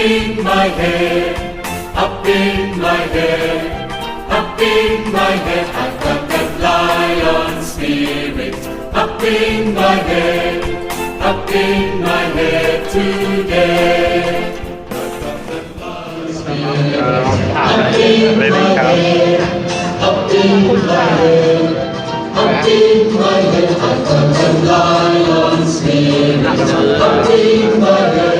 in my head, up in my head, up in my head. I've got that lion spirit, up in my head, up in my head today. Up in my head, up in my head, up in my head. I've got that lion spirit, up in my head.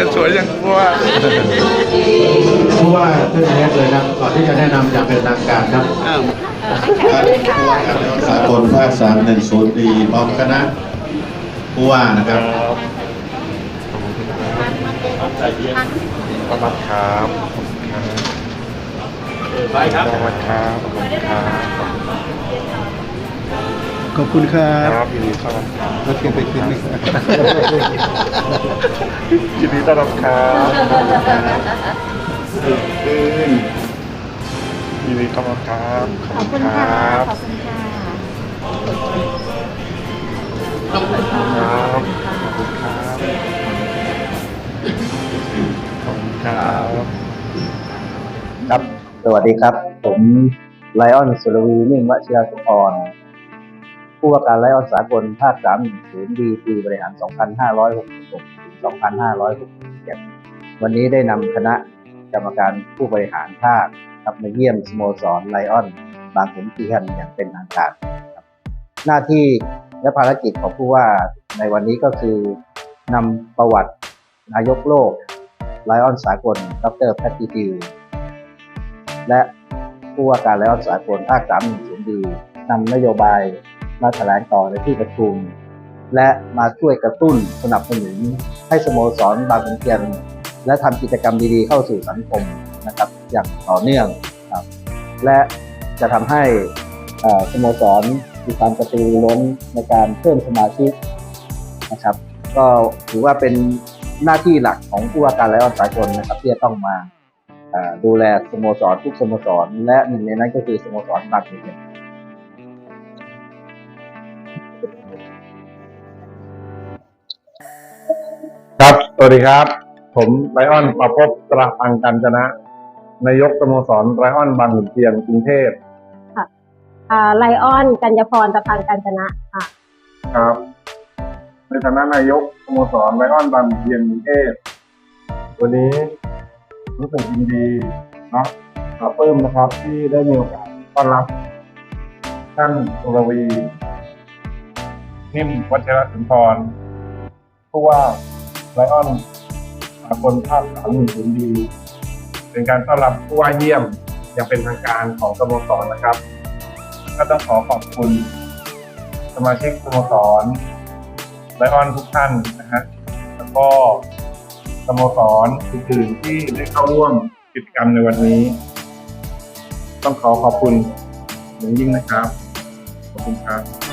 อ้เทียนสวยยังกลัวผู้ว่าขึ้นแรกเลยนะก่อนที่จะแนะนำอย่างเป็นทางการครับอ้าวสากลภาคสามหนึ่งศูนย์ดีพร้อมคณะผู้ว่านะครับใจเย็นขอบคุณครับไปครับขอบคุณครับขอบคุณครับขอบคุณครัคบรับยินดีต้อนรับครับรถเก่งไปขึ้นหนึ่งยิน ดีต้อนรับครับขึ้นยินดีต้อนรับครับขอบคุณครับขอบคุณค่ะขอบคุณครับขอบคุณครับขอบคุณครับครับ สวัสดีครับ ผมไลออนสุรวีนิ่มวชิรสุพรผู้ว่าการไลออนสากลภาค3 0ดีปีบริหาร 2566ถึง 2567 วันนี้ได้นำคณะกรรมการผู้บริหารภาคครับมาเยี่ยมสโมสรไลออนบางขุนเทียนอย่างเป็นทางการครับหน้าที่และภารกิจของผู้ว่าในวันนี้ก็คือนำประวัตินายกโลกไลออนสากล ดรแพทติฟิว และผู้ว่าการและรักษากลภาคสามหนึ่งศูนย์ดีนำนโยบายมาแถลงต่อในที่ประชุม และมาช่วยกระตุ้นสนับสนุนให้สโมสรบางขุนเทียนและทำกิจกรรมดีๆเข้าสู่สังคมนะครับอย่างต่อเนื่องครับและจะทำให้สโมสรมีความกระตือรือร้นในการเพิ่มสมาชิกนะครับ ก็ถือว่าเป็นหน้าที่หลักของผู้ว่าการและรักษากลนะครับที่จะต้องมาดูแลสโมสรทุกสโมสร และหนึ่งในนั้นก็คือสโมสรบางขุนเทียน สวัสดีครับ ผมไลออนประพบตราพังกันจนะ นายกสโมสรไลออนบางขุนเทียนกรุงเทพอ่าไลออนกัญญาพรตะพังกัญจนะค่ะ ครับในฐานะนายกสโมสรไลออนบางขุนเทียนกรุงเทพวันนี้รู้สึกยินดีเนาะปลาปลื้มนะครับที่ได้มีโอกาสต้อนรับท่านสุรวีนิ่มวัชรสุนทรผู้ว่า ไลออนสากลภาคสามหนึ่งศูนย์ดี เป็นการต้อนรับผู้ว่าเยี่ยมอย่างเป็นทางการของสโมสรนะครับ ก็ต้องขอขอบคุณ สมาชิกสโมสรไลออนทุกท่านนะฮะแล้วก็สโมสรอื่นๆที่ได้เข้าร่วมกิจกรรมในวันนี้ ต้องขอขอบคุณอย่างยิ่งนะครับ ขอบคุณครับ